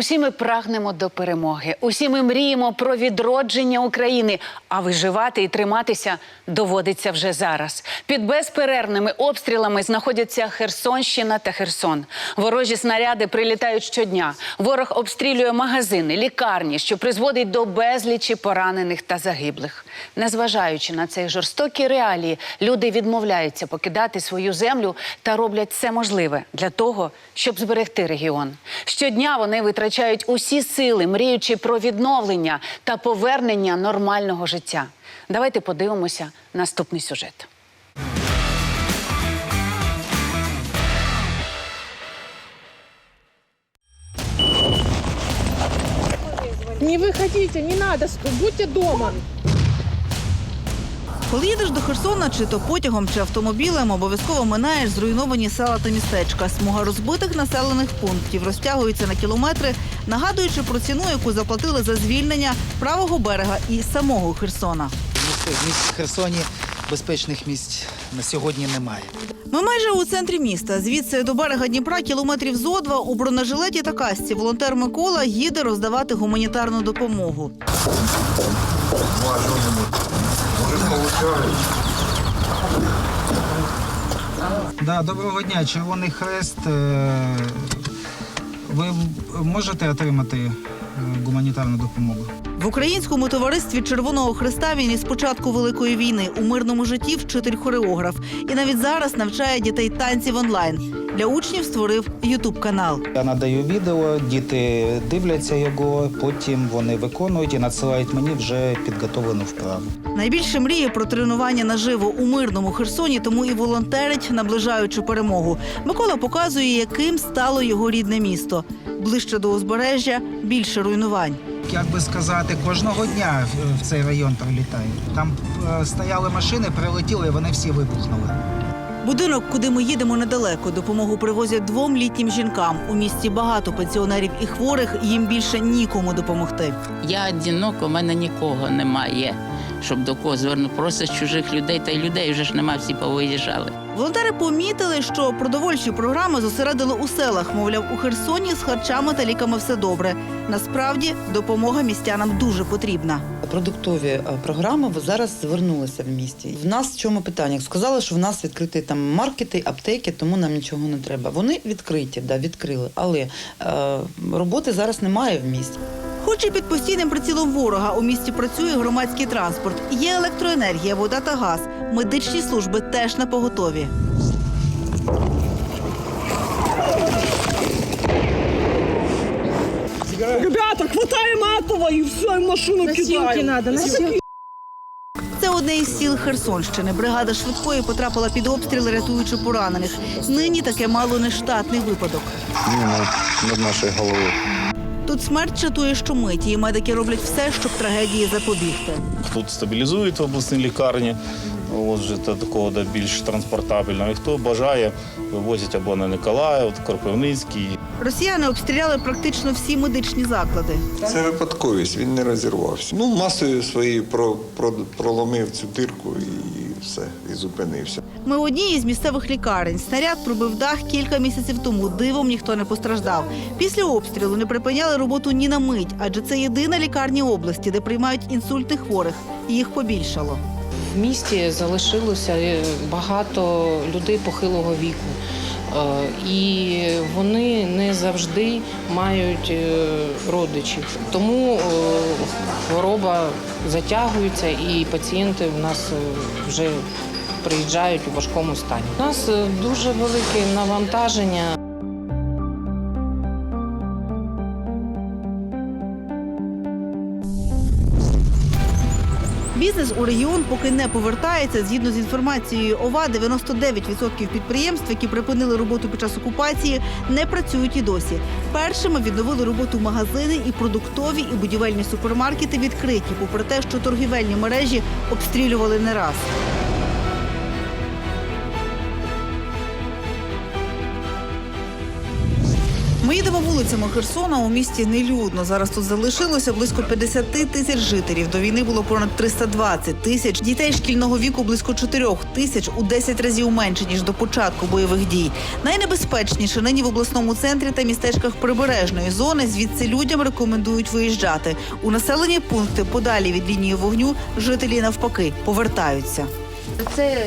Усі ми прагнемо до перемоги. Усі ми мріємо про відродження України. А виживати і триматися доводиться вже зараз. Під безперервними обстрілами знаходяться Херсонщина та Херсон. Ворожі снаряди прилітають щодня. Ворог обстрілює магазини, лікарні, що призводить до безлічі поранених та загиблих. Незважаючи на цей жорстокі реалії, люди відмовляються покидати свою землю та роблять все можливе для того, щоб зберегти регіон. Щодня вони витрачають усі сили, мріючи про відновлення та повернення нормального життя. Давайте подивимося наступний сюжет. Не выходите, не надо, будьте дома. Коли їдеш до Херсона, чи то потягом, чи автомобілем, обов'язково минаєш зруйновані села та містечка. Смуга розбитих населених пунктів розтягується на кілометри, нагадуючи про ціну, яку заплатили за звільнення правого берега і самого Херсона. Місць в Херсоні безпечних місць на сьогодні немає. Ми майже у центрі міста. Звідси до берега Дніпра кілометрів зо два у бронежилеті та касці. Волонтер Микола їде роздавати гуманітарну допомогу. Да, доброго дня, Червоний Хрест. Е, Ви можете отримати е, гуманітарну допомогу? В українському товаристві Червоного Христа він із початку великої війни у мирному житті вчитель хореограф і навіть зараз навчає дітей танців онлайн. Для учнів створив ютуб канал. Я надаю відео, діти дивляться його, потім вони виконують і надсилають мені вже підготовлену вправу. Найбільше мріє про тренування наживо у мирному Херсоні, тому і волонтерить, наближаючи перемогу. Микола показує, яким стало його рідне місто. Ближче до узбережжя більше руйнувань. Як би сказати, кожного дня в- цей район прилітають. Там е, стояли машини, прилетіли, і вони всі вибухнули. Будинок, куди ми їдемо недалеко, допомогу привозять двом літнім жінкам. У місті багато пенсіонерів і хворих. Їм більше нікому допомогти. Я одинока, у мене нікого немає, щоб до кого звернути. Просто чужих людей, та й людей вже ж немає, всі повиїжджали. Волонтери помітили, що продовольчі програми зосередили у селах. Мовляв, у Херсоні з харчами та ліками все добре. Насправді допомога містянам дуже потрібна. Продуктові е, програми зараз звернулися в місті. В нас в чому питання? Сказали, що в нас відкриті там маркети, аптеки, тому нам нічого не треба. Вони відкриті, да, відкрили, але е, роботи зараз немає в місті. Хоч і під постійним прицілом ворога у місті працює громадський транспорт, є електроенергія, вода та газ. Медичні служби теж на поготові. Ребята, хватаем этого и все, и машину носилки. Це одне із сіл Херсонщини. Бригада швидкої потрапила під обстріл, рятуючи поранених. Нині таке мало не штатний випадок. ну, над, над нашою головою. Тут смерть чатує щомиті, і медики роблять все, щоб трагедії запобігти. Тут стабілізують в обласній лікарні, от вже та такого да, більш транспортабельного. І хто бажає, вивозять або на Николаїв, Кропивницький. Росіяни обстріляли практично всі медичні заклади. Це випадковість, він не розірвався. Ну, масою своєю про, про, проломив цю дирку і все, і зупинився. Ми в одній із місцевих лікарень. Снаряд пробив дах кілька місяців тому. Дивом ніхто не постраждав. Після обстрілу не припиняли роботу ні на мить, адже це єдина лікарня області, де приймають інсультних хворих. Їх побільшало. В місті залишилося е, багато людей похилого віку. Е, І вони не завжди мають е, родичів. Тому е, хвороба затягується і пацієнти в нас вже приїжджають у важкому стані. У нас дуже велике навантаження. Бізнес у регіон поки не повертається. Згідно з інформацією ОВА, 99% підприємств, які припинили роботу під час окупації, не працюють і досі. Першими відновили роботу магазини і продуктові, і будівельні супермаркети відкриті, попри те, що торгівельні мережі обстрілювали не раз. Ми їдемо вулицями Херсона. У місті нелюдно. Зараз тут залишилося близько 50 тисяч жителів. До війни було понад 320 тисяч. Дітей шкільного віку близько 4 тисяч у 10 разів менше ніж до початку бойових дій. Найнебезпечніше нині в обласному центрі та містечках прибережної зони. Звідси людям рекомендують виїжджати. У населені пункти подалі від лінії вогню жителі навпаки повертаються. Це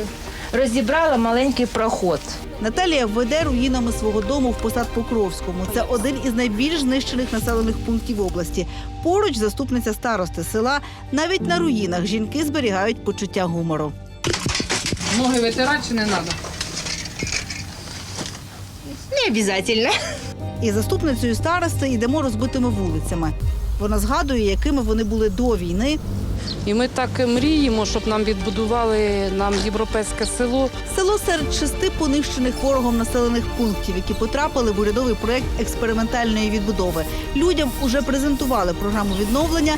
розібрала маленький проход. Наталія веде руїнами свого дому в посад Покровському. Це один із найбільш знищених населених пунктів області. Поруч заступниця старости села. Навіть на руїнах жінки зберігають почуття гумору. Ноги витирати чи не треба? Не обов'язково. І заступницею старости йдемо розбитими вулицями. Вона згадує, якими вони були до війни. І ми так мріємо, щоб нам відбудували нам європейське село. Село серед шести понищених ворогом населених пунктів, які потрапили в урядовий проект експериментальної відбудови. Людям уже презентували програму відновлення.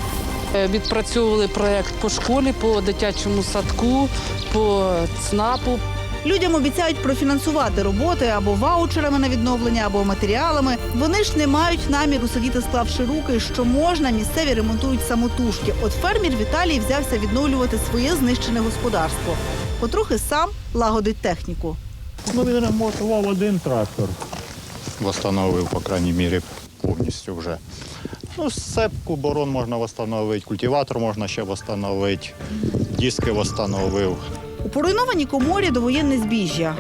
Е, Відпрацьовували проєкт по школі, по дитячому садку, по ЦНАПу. Людям обіцяють профінансувати роботи або ваучерами на відновлення, або матеріалами. Вони ж не мають наміру сидіти, склавши руки. Що можна, місцеві ремонтують самотужки. От фермір Віталій взявся відновлювати своє знищене господарство. Потрохи сам лагодить техніку. Ну, він ремонтував один трактор. Восстановив, по крайній мірі, повністю вже. Ну, сцепку, борон можна встановити, культиватор можна ще встановити, диски встановив. У поруйнованій коморі довоєнне збіжжя.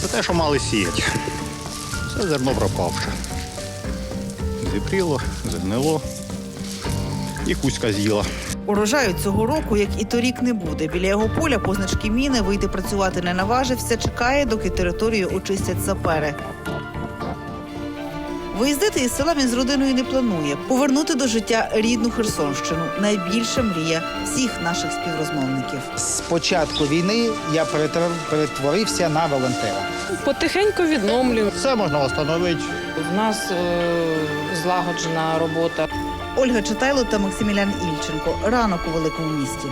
Це те, що мали сіяти. Це зерно пропавше. Зіпріло, загнило і кузька з'їла. Урожаю цього року, як і торік, не буде. Біля його поля позначки міни вийти працювати не наважився. Чекає, доки територію очистять сапери. Виїздити із села він з родиною не планує. Повернути до життя рідну Херсонщину найбільша мрія всіх наших співрозмовників. З початку війни я перетвор- перетворився на волонтера. Потихеньку відновлюємо. Все можна встановити. В нас е, злагоджена робота. Ольга Читайло та Максимілян Ільченко. Ранок у великому місті.